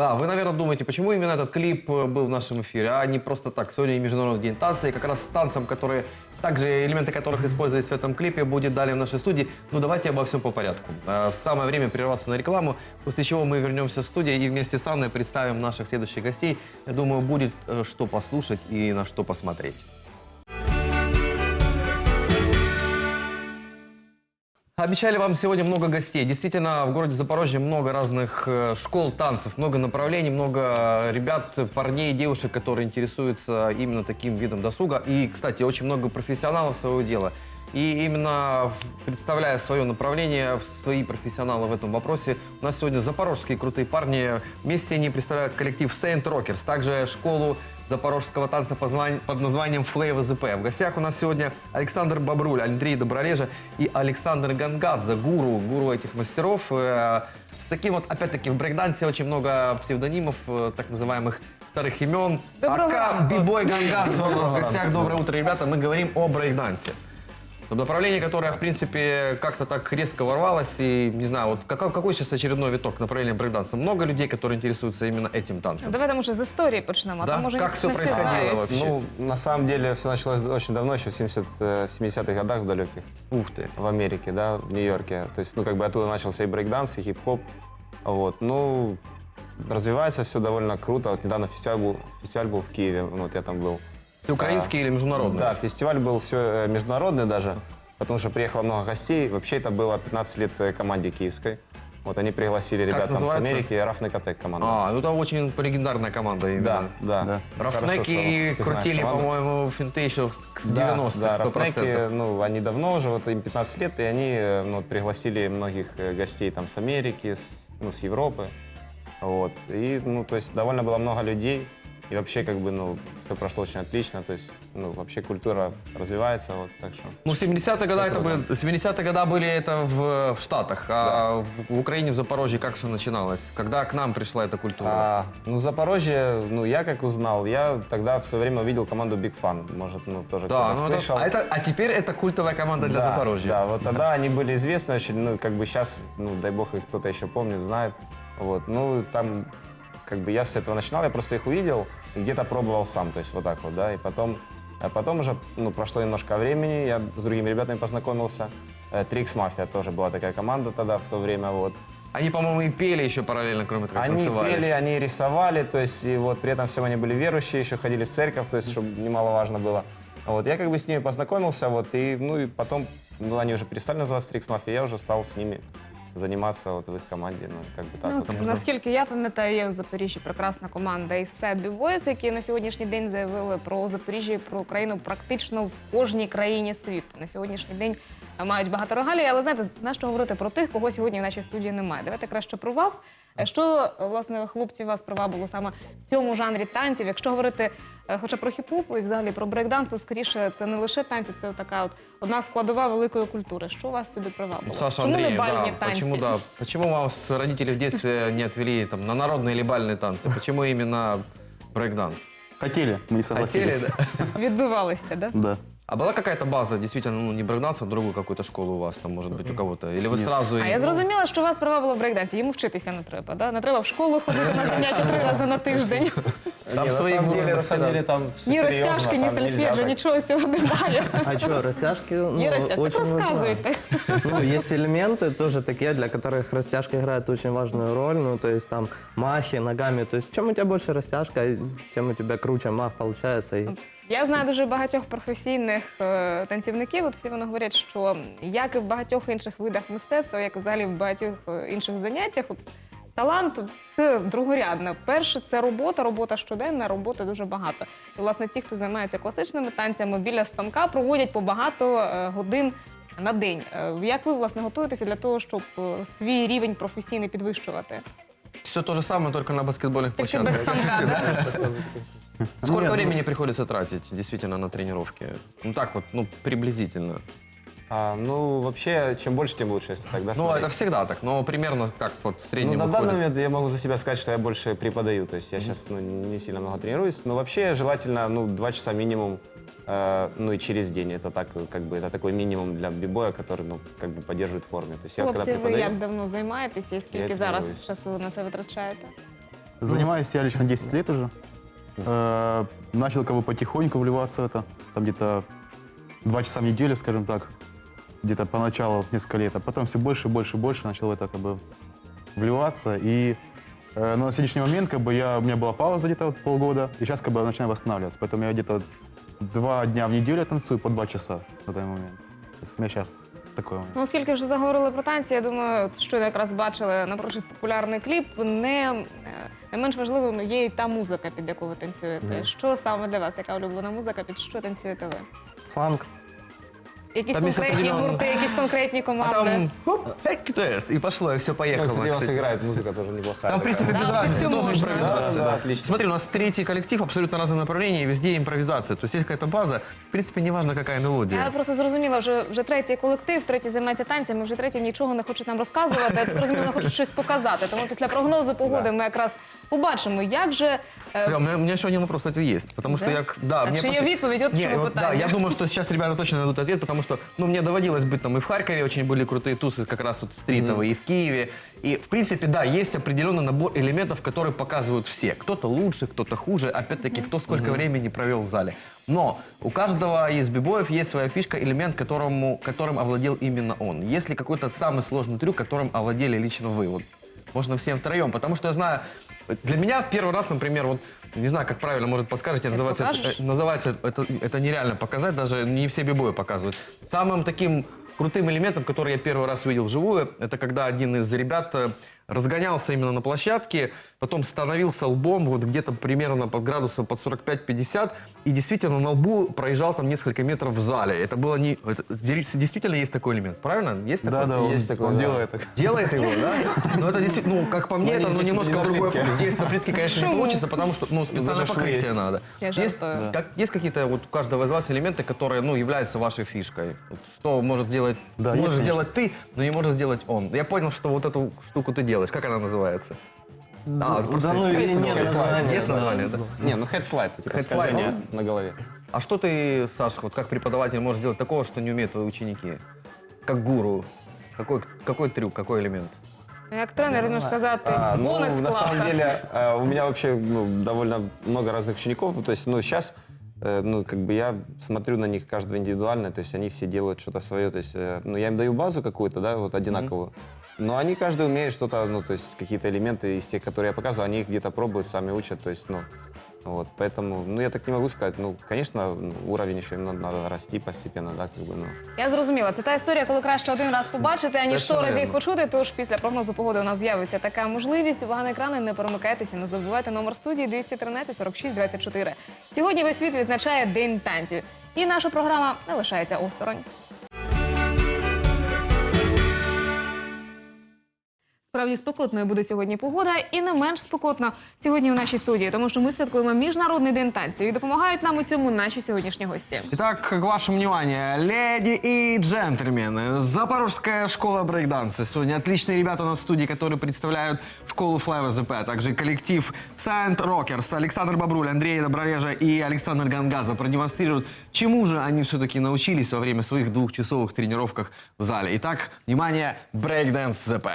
А, вы, наверное, думаете, почему именно этот клип э, был в нашем эфире, а не просто так. Сегодня и Международный день танца, и как раз с танцем, которые, также элементы которых использовались в этом клипе, будет далее в нашей студии. Ну, давайте обо всем по порядку. А, Самое время прерваться на рекламу, после чего мы вернемся в студию и вместе с Анной представим наших следующих гостей. Я думаю, будет э, что послушать и на что посмотреть. Обещали вам сегодня много гостей. Действительно, в городе Запорожье много разных э, школ танцев, много направлений, много ребят, парней, девушек, которые интересуются именно таким видом досуга. И, кстати, очень много профессионалов своего дела. И именно представляя свое направление, свои профессионалы в этом вопросе, у нас сегодня запорожские крутые парни. Вместе они представляют коллектив Saint Rockers, также школу запорожского танца под названием Флейва ЗП. В гостях у нас сегодня Александр Бобруль, Андрей Добролежа и Александр Гангадзе, гуру, гуру этих мастеров. Э, С таким вот, опять-таки, в брейкдансе очень много псевдонимов, э, так называемых вторых имен. Доброго Ака. Бибой Гангадзе у нас в гостях. Доброе утро, ребята. Мы говорим о брейкдансе. Направление, которое, в принципе, как-то так резко ворвалось. И, не знаю, вот какой, какой сейчас очередной виток направления брейкданса? Много людей, которые интересуются именно этим танцем. Давайте, може, з історії почнемо. а Да? то, може, Как ніхто все не всі происходило знають. вообще? Ну, на самом деле, все началось очень давно, еще в 70, э, в 70-х годах в далеких, Ух ты. в Америке, да, в Нью-Йорке. То есть, ну, как бы оттуда начался и брейкданс, и хип-хоп. Вот, ну, развивается все довольно круто. Вот недавно фестиваль был, фестиваль был в Киеве, ну, вот я там был. Украинский или международный? Да, фестиваль был все международный даже, потому что приехало много гостей. Вообще это было 15 лет э, команде киевской. Вот они пригласили ребят там с? Америки, Раф Катек команда. А, ну это очень легендарная команда да, именно. да. Да. Хорошо, Рафнеки знаешь крутили, по-моему, финты еще с Да, 90-х, да, 100%. Рафнеки, ну, они давно уже, вот им 15 лет, и они э, ну, пригласили многих э, гостей там с Америки, с, ну, с Европы. Вот. И, ну, то есть довольно было много людей. И вообще, как бы, ну, все прошло очень отлично. То есть, ну, вообще культура развивается, вот, так что. Ну, в 70-е годы это были, 70-е годы были это в, в Штатах, а в, в Украине, в Запорожье как все начиналось? Когда к нам пришла эта культура? А, ну, Запорожье, ну, я как узнал, я тогда в свое время увидел команду Big Fun. Может, ну, тоже да, кто-то ну это, слышал. а, это- а теперь это культовая команда для да, Запорожья. Да, вот тогда они были известны очень, ну, как бы сейчас, ну, дай бог, их кто-то еще помнит, знает. Вот, ну, там, как бы я с этого начинал, я просто их увидел и где-то пробовал сам, то есть вот так вот, да, и потом, а потом уже, ну, прошло немножко времени, я с другими ребятами познакомился. Трикс Мафия тоже была такая команда тогда, в то время, вот. Они, по-моему, и пели еще параллельно, кроме того, как Они танцевали. пели, они рисовали, то есть, и вот при этом всем они были верующие, еще ходили в церковь, то есть, чтобы немаловажно было. Вот, я как бы с ними познакомился, вот, и, ну, и потом, ну, они уже перестали называться Трикс Мафия, я уже стал с ними заниматься вот в их команде, ну, как бы так Ну, вот. от, наскільки я пам'ятаю, є у Запоріжжі прекрасна команда із Себі Boys, які на сьогоднішній день заявили про Запоріжжя і про Україну практично в кожній країні світу. На сьогоднішній день мають багато регалій, але знаєте, на що говорити про тих, кого сьогодні в нашій студії немає. Давайте краще про вас. Е, Що е, власне хлопці вас привабило саме в цьому жанрі танців? Якщо говорити е, хоча б про хіп-хоп і взагалі про брейкданс, то скоріше це не лише танці, це така от одна складова великої культури. Що вас сюди привабило? Ну, Саша, Чому Андрей, не бальні да, танці? почему, да, почему вас родители в детстве не отвели там, на народные или бальные танцы? Почему именно брейкданс? Хотели, мы не согласились. Хотели, да? Відбивалися, да? Да. А была какая-то база, действительно, ну, не брейкданс, а другую какую-то школу у вас, там, может быть, у кого-то? Или вы сразу... А я зрозуміла, що вас привабило в брейкдансі. Йому вчитися не треба, да? Не треба в школу ходити на заняття три рази на тиждень. Там Не, свои на самом гуру деле, на самом мастера. деле там все Ні серьезно, розтяжки, ні там нельзя сольфеджіо, так. нічого цього немає. А что, растяжки ну, Ні розтяжки. очень Так важна. розказуйте. Ну, есть элементы тоже такие, для которых растяжка играет очень важную роль. Ну, то есть там махи ногами. То есть чем у тебя больше растяжка, тем у тебя круче мах получается. И Я знаю дуже багатьох професійних е, танцівників. От всі вони говорять, що як і в багатьох інших видах мистецтва, як і взагалі в багатьох е, інших заняттях, от, талант це другорядне. Перше це робота, робота щоденна, роботи дуже багато. І власне ті, хто займаються класичними танцями біля станка, проводять по багато е, годин. На день. Е, Як ви власне готуєтеся для того, щоб е, свій рівень професійний підвищувати? Все то же самое, только на баскетбольных Тільки площадках. без станка, да? Сколько ну- времени приходится тратить действительно на тренировки? Ну так вот, ну приблизительно. А, ну, вообще, чем больше, тем лучше, если тогда Ну это всегда так, но примерно как вот в Ну, среднем на выходит. данный момент я могу за себя сказать, что я больше преподаю. То есть я сейчас ну, не сильно много тренируюсь. Но вообще желательно ну, два часа минимум, э, ну и через день. Это так, как бы, это такой минимум для бибоя, который, ну, как бы поддерживает в форме. То есть я когда Хлопці, ви преподаю... як давно займаєтеся і скільки Я зараз тренуюсь. часу на це витрачаєте? Занимаюсь я лично 10 лет уже. Э, Начал как бы потихоньку вливаться в это. Там где-то два часа в неделю, скажем так. Где-то поначалу несколько лет. А потом все больше, больше, больше начал в это как бы вливаться. И э, на сегодняшний момент как бы я, у меня была пауза где-то вот полгода. И сейчас как бы начинаю восстанавливаться. Поэтому я где-то два дня в неделю танцую по два часа на данный момент. То есть у меня сейчас такой момент. Ну, оскільки вже заговорили про танці, я думаю, от що якраз бачили напрочуд популярний кліп, не, е, не менш важливим є і та музика, під яку ви танцюєте. Що саме для вас? Яка улюблена музика? Під що танцюєте ви? Фанк. Якісь Там є конкретні определенно- гурти, якісь конкретні А команди? там хоп, эй, КТС, и пошло, и все Ну, поехало. кстати, у вас кстати. играет музыка тоже неплохая. Там, в принципе, такая. без Да, разницы, всё тоже можно. импровизация. Да, да. отлично. Смотри, у нас третий коллектив, абсолютно разные направления, и везде импровизация. То есть есть какая-то база, в принципе, неважно, какая мелодия. Я просто зрозуміла, вже, вже третій колектив, третій займається танцями, вже третій нічого не хочуть нам розказувати, а так розумію, хочуть щось показати. Тому після прогнозу погоди ми якраз побачимо, як же е, Кстати, у, меня, у меня еще один вопрос, кстати, есть. Потому что Да? я... к- Да, Так мне что я відповідь, от в Не, чому вот, да, питання. я думаю, что сейчас ребята точно найдут ответ, потому что, ну, мне доводилось быть там и в Харькове, очень были крутые тусы, как раз вот стритовые, и в Киеве. И, в принципе, да, есть определенный набор элементов, которые показывают все. Кто-то лучше, кто-то хуже, опять-таки, кто сколько времени провел в зале. Но у каждого из бибоев есть своя фишка, элемент, которому, которым овладел именно он. Если какой-то самый сложный трюк, которым овладели лично вы, вот, можно всем втроем, потому что я знаю, для меня в первый раз, например, вот, не знаю, как правильно, может, подскажете, называется, покажешь? э, называется это, это нереально показать, даже не все бибои показывают. Самым таким крутым элементом, который я первый раз увидел вживую, это когда один из ребят э, разгонялся именно на площадке, потом становился лбом вот где-то примерно под градусов под 45-50, и действительно на лбу проезжал там несколько метров в зале. Это было не... это действительно есть такой элемент, правильно? Есть такой? Да, да, он, Есть такой, он да. делает так. Делает его, да? Ну, это действительно, ну, как по мне, Но это ну, немножко вкус. Здесь на плитке, конечно, не получится, потому что, ну, специальное покрытие надо. Я есть, как, есть какие-то вот у каждого из вас элементы, которые, ну, являются вашей фишкой? Что может сделать, Да, можешь сделать ты, но не может сделать он. Я понял, что вот эту штуку ты делаешь. Как она называется? А, просто да ну есть нет название. названия. Есть название, да? Не, ну хедслайд, типа скольжение ну. на голове. А что ты, Саша, вот как преподаватель можешь сделать такого, что не умеют твои ученики? Как гуру? Какой, какой трюк, какой элемент? як тренер можна сказати, А, ну, бонус на класа. самом деле, э, у меня вообще ну, довольно много разных учеников. То есть, ну, сейчас, ну, как бы я смотрю на них каждого индивидуально, то есть они все делают что-то свое. То есть, э, ну, я им даю базу какую-то, да, вот одинаковую. Но они каждый умеет что-то, ну, то есть какие-то элементы из тех, которые я показываю, они их где-то пробуют, сами учат, то есть, ну, вот, поэтому, ну, я так не могу сказать, ну, конечно, уровень еще надо, надо расти постепенно, да, как бы, ну. Я зрозуміла. Це та історія, коли краще один раз побачити, аніж сто Совершенно разів вірно. почути. Тож після прогнозу погоди у нас з'явиться така можливість. Увага на екрани, не перемикайтеся, не забувайте номер студії 213 46 24. Сьогодні весь світ відзначає День танцю. І наша програма не лишається осторонь. Справді спекотною буде сьогодні погода, і не менш спекотно сьогодні в нашій студії, тому що ми святкуємо міжнародний день танцю і допомагають нам у цьому наші сьогоднішні гості. Итак, к вашему вниманию, леди и джентльмены, Запорожская школа брейкданса. Сегодня отличные ребята у нас в студии, которые представляют школу Flavor ZP, а также коллектив Saint Rockers. Александр Бобруль, Андрей Добролежа и Александр Гангаза продемонстрируют, чему же они все-таки научились во время своих двухчасовых тренировках в зале. Итак, внимание, брейкданс ЗП.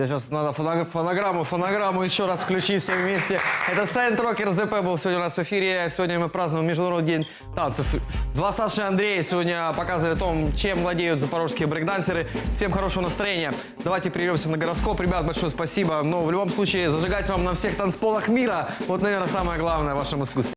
Я сейчас надо фоног- фонограмму, фонограмму еще раз включить все вместе. Это Silent Rocker ЗП был сегодня у нас в эфире. Сегодня мы празднуем Международный день танцев. Два Саши и Андрей сегодня показывали о том, чем владеют запорожские брейкдансеры. Всем хорошего настроения. Давайте прервемся на гороскоп. Ребят, большое спасибо. Но в любом случае зажигать вам на всех танцполах мира. Вот, наверное, самое главное в вашем искусстве.